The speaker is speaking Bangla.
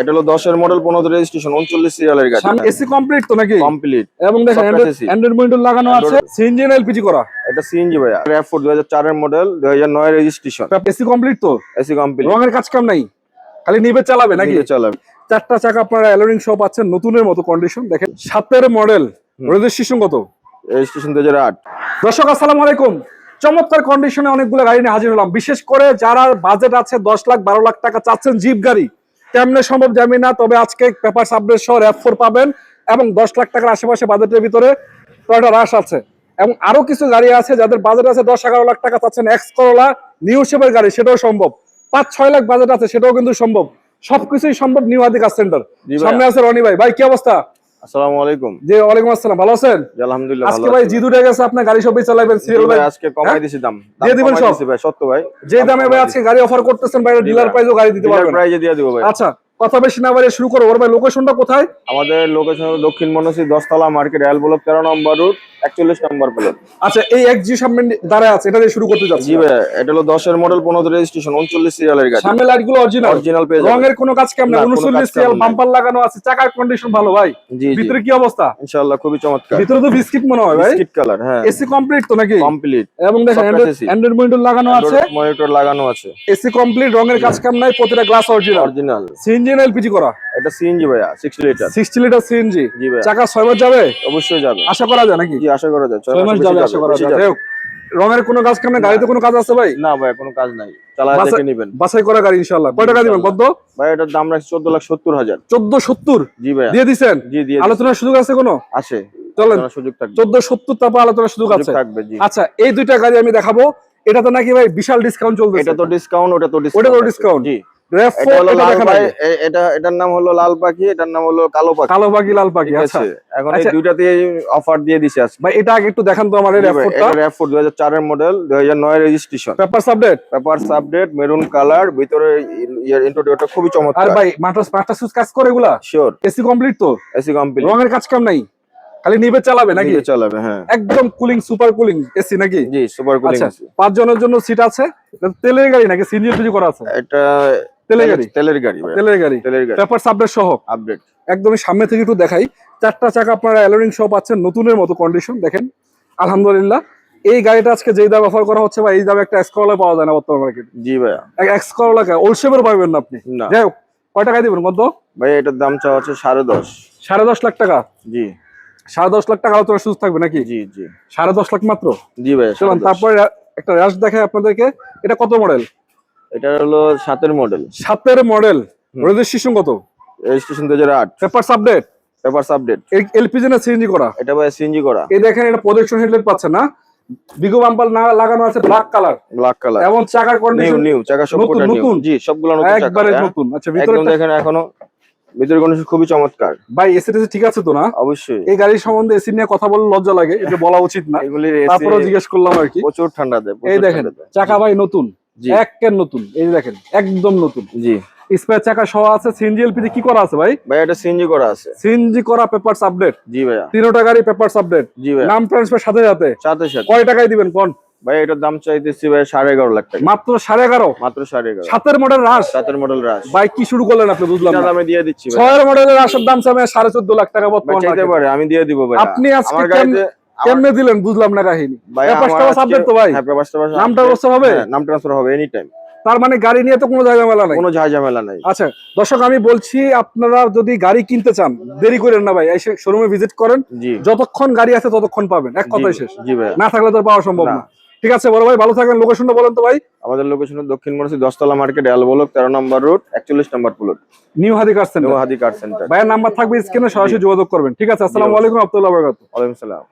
এটা হলো দশের মডেল পনেরো রেজিস্ট্রেশন উনচল্লিশ সিরিয়ালের গাড়ি। এসি কমপ্লিট তো নাকি? কমপ্লিট এবং দেখেন অ্যান্ড্রয়েড মনিটর লাগানো আছে সিএনজি না এলপিজি করা। এটা সিএনজি ভাইয়া। র্যাপ ফোর দুই হাজার চারের মডেল দুই হাজার নয় রেজিস্ট্রেশন এসি কমপ্লিট তো? এসি কমপ্লিট রঙের কাজ কাম নাই? খালি নিবে চালাবে নাকি? চালাবে। চারটা চাকা আপনারা অ্যালোরিং শপ পাচ্ছেন নতুনের মতো কন্ডিশন দেখেন সাতের মডেল রেজিস্ট্রেশন কত? রেজিস্ট্রেশন দুই হাজার আট। দর্শক আসসালামু আলাইকুম। চমৎকার কন্ডিশনে অনেকগুলো গাড়ি নিয়ে হাজির হলাম। বিশেষ করে যারা বাজেট আছে দশ লাখ বারো লাখ টাকা চাচ্ছেন জিপ গাড়ি কেমনে সম্ভব জানি না তবে আজকে পেপার সাবডেট সহ র্যাপ ফোর পাবেন এবং দশ লাখ টাকার আশেপাশে বাজেটের ভিতরে টয়টা রাশ আছে। এবং আরও কিছু গাড়ি আছে যাদের বাজেট আছে দশ এগারো লাখ টাকা চাচ্ছেন এক্স করোলা নিউ শেপের গাড়ি সেটাও সম্ভব। পাঁচ ছয় লাখ বাজেট আছে সেটাও কিন্তু সম্ভব। সবকিছুই সম্ভব নিউ আদিকার সেন্টার সামনে আছে রনি ভাই। ভাই কি অবস্থা? আসসালামু আলাইকুম। জি ওয়ালাইকুম আসসালাম। ভালো আছেন? জি, আলহামদুলিল্লাহ আজকে ভাই গেছে আপনার গাড়ি সবই চালাবেন সিরিয়াল ভাই, আজকে কমাই দিছি দাম। দাম দিয়ে দিবেন সব? ভাই সত্য ভাই। যে দামে ভাই আজকে গাড়ি অফার করতেছেন ভাই ডিলার প্রাইসও গাড়ি দিতে পারবেন। প্রাইজে দিয়ে দিব ভাই। আচ্ছা। কথা বেশি না বাড়িয়ে শুরু করো। ওর ভাই লোকেশনটা কোথায়? আমাদের লোকেশন হলো দক্ষিণ মনসি দশতলা মার্কেট রেল ব্লক তেরো নম্বর রুট একচল্লিশ নম্বর প্লেট আচ্ছা এই এক্সজি সামনে দাঁড়ায় আছে এটা দিয়ে শুরু করতে যাচ্ছি। জি ভাই এটা হলো দশের মডেল পনেরো রেজিস্ট্রেশন উনচল্লিশ সিরিয়ালের গাড়ি। সামনে লাইটগুলো অরিজিনাল অরিজিনাল পেয়ে রঙের কোনো কাজ কেমন উনচল্লিশ নাই। বাম্পার লাগানো আছে চাকার কন্ডিশন ভালো ভাই? জি জি। ভিতরে কি অবস্থা? ইনশাআল্লাহ খুবই চমৎকার। ভিতরে তো বিস্কিট মনে হয় ভাই? বিস্কিট কালার হ্যাঁ। এসি কমপ্লিট তো নাকি? কমপ্লিট এবং দেখেন অ্যান্ড্রয়েড মনিটর লাগানো আছে। মনিটর লাগানো আছে। এসি কমপ্লিট রঙের কাজ কাম নাই? প্রতিটা গ্লাস অরিজিনাল অরিজিনাল সিএনজি না এলপিজি করা? এটা সিএনজি ভাইয়া sixty litre sixty litre CNG জি ভাইয়া। চাকা ছয় মাস যাবে? অবশ্যই যাবে। আশা করা যায় নাকি? জি আশা করা যায়। ছয় ছয় মাস যাবে আশা করা যায়। রঙের কোনো কাজ কাম নাই গাড়িতে কোনো কাজ আছে ভাই? না ভাই কোনো কাজ নাই। চালায় দেখে নিবেন। বাছাই করা গাড়ি ইনশাল্লাহ কয় টাকা দিবেন? কত ভাই এটার দাম রাখছি চোদ্দ লাখ সত্তর হাজার। চোদ্দ সত্তর? জি ভাইয়া। দিয়ে দিছেন? জি দিয়ে। আলোচনার সুযোগ আছে কোনো? আছে। চলেন। সুযোগ থাকবে। চোদ্দ সত্তর তারপর আলোচনার সুযোগ আছে। থাকবে জি। আচ্ছা এই দুইটা গাড়ি আমি দেখাবো। এটা তো নাকি ভাই বিশাল ডিসকাউন্ট চলবে এটা তো ডিসকাউন্ট ওটা তো ওটা তো discount। জি। এটা এটার নাম হলো লাল পাখি এটার নাম হলো কালো পাখি। কালো পাখি লাল পাখি আচ্ছা। এখন এই আচ্ছা। দুইটাতে অফার দিয়ে দিছে আজকে। ভাই এটা আগে একটু দেখান তো হাজার চারের model registration papers update paper update maroon colour ভিতরে ইয়ার ইন্টেরিয়রটা খুবই আর চমৎকার। ভাই কাজ করে এগুলা? শিওর এসি কমপ্লিট তো? এসি কমপ্লিট রঙের কাজ কাম নাই? খালি নিবে চালাবে নাকি? চালাবে হ্যাঁ। একদম কুলিং সুপার কুলিং এসি নাকি? জি সুপার কুলিং পাঁচ জনের জন্য সিট আছে? তেলের গাড়ি নাকি? সিনিয়র পিজি করা আছে? এটা তেলের গাড়ি তেলের গাড়ি তেলের গাড়ি তেলের গাড়ি। পেপার আপডেট সহ? আপডেট একদমই সামনে থেকে একটু দেখাই। চারটা চাকা আপনারা অ্যালোরিং সহ পাচ্ছেন নতুনের মতো কন্ডিশন দেখেন। আলহামদুলিল্লাহ। এই গাড়িটা আজকে যেই দাম অফার করা হচ্ছে বা এই দামে একটা এক্সকলা পাওয়া যায় না বর্তমান মার্কেট জি ভাইয়া। এক্সকলা ওল্ড শেপের পাবেন না আপনি? যাই হোক কয় টাকায় দিবেন কত ভাই এটার দাম চাওয়া হচ্ছে সাড়ে দশ। সাড়ে দশ লাখ টাকা? জি। সাড়ে দশ লাখ টাকা সুযোগ থাকবে নাকি? জি জি। সাড়ে দশ লাখ মাত্র? জি ভাই চলুন তারপরে একটা র্যাশ দেখায় আপনাদেরকে। এটা কত মডেল এটা হলো সাতের মডেল সাতের মডেল রেজিস্ট্রেশন কত? রেজিস্ট্রেশন দুই হাজার আট। Papers update paper update LPG না সিএনজি করা? এটা ভাই সিএনজি করা। এই দেখেন এটা প্রজেকশন হেডলাইট পাচ্ছেন না। বিগো বাম্পার না লাগানো আছে ব্ল্যাক কালার ব্ল্যাক কালার এবং চাকার নিউ কন্ডিশন নিউ চাকা সব নতুন, নিউ নতুন। জি সবগুলো নতুন চাকা একবারে হ্যাঁ। নতুন। আচ্ছা ভিতরে দেখেন এখনও ভিতরে কন্ডিশন খুবই চমৎকার। ভাই এসি টেসি ঠিক আছে তো না? অবশ্যই। এই গাড়ির সম্বন্ধে এসি নিয়ে কথা বললে লজ্জা লাগে এটা বলা উচিত না। তারপরেও জিজ্ঞেস করলাম আর কি। প্রচুর ঠান্ডা দেয় এই দেখেন চাকা ভাই নতুন। একের নতুন। এই দেখেন একদম নতুন। জি। স্পেয়ার চাকা সহ আছে সিএনজি এলপিজি কি করা আছে ভাই? ভাই এটা সিএনজি করা আছে। সিএনজি করা পেপারস আপডেট? জি ভাইয়া। তিনোটা গাড়ি পেপারস আপডেট? জি ভাইয়া। নাম ট্রান্সফার সাথে সাথে? সাথে সাথে। কয় টাকায় দিবেন কোন? ভাই এটার দাম চাইতেছি ভাই সাড়ে এগারো লাখ টাকা। মাত্র সাড়ে এগারো? মাত্র সাড়ে এগারো। সাতের মডেল রাস সাতের মডেল রাশ বাইক কি শুরু করলেন আপনি বুঝলাম দামে দিয়ে দিচ্ছি ভাই। ছয়ের মডেলের রাসের দাম সামনে সাড়ে চোদ্দ লাখ টাকা ভাই বর্তমান পারে আমি দিয়ে দিব ভাই আপনি আজকে কেমনে- দিলেন বুঝলাম না কাহিনী। তো ভাই। হ্যাঁ টাপারস নাম ট্রান্সফার হবে? হ্যাঁ, নাম ট্রান্সফার হবে এনি টাইম তার মানে গাড়ি নিয়ে তো কোনো জায়গা মেলা নাই? কোনো ঝামেলা নাই। আচ্ছা দর্শক আমি বলছি আপনারা যদি গাড়ি কিনতে চান দেরি করেন না ভাই এসে শোরুমে ভিজিট করেন। যতক্ষণ গাড়ি আছে ততক্ষণ পাবেন এক কথাই শেষ। না থাকলে তো পাওয়া সম্ভব না। ঠিক আছে বড় ভাই ভালো থাকেন। লোকেশনটা বলেন তো ভাই। আমাদের লোকেশন দক্ষিণ মনসি দশতলা মার্কেট এল এলবলক তেরো নম্বর রোড একচল্লিশ নম্বর plot new Hadi car centre new Hadi car centre ভাইয়ের নাম্বার থাকবে স্ক্রিনে সরাসরি যোগাযোগ করবেন। ঠিক আছে আসসালামু আলাইকুম আব্দুল্লাহ বরকাত ওয়ালাইকুম সালাম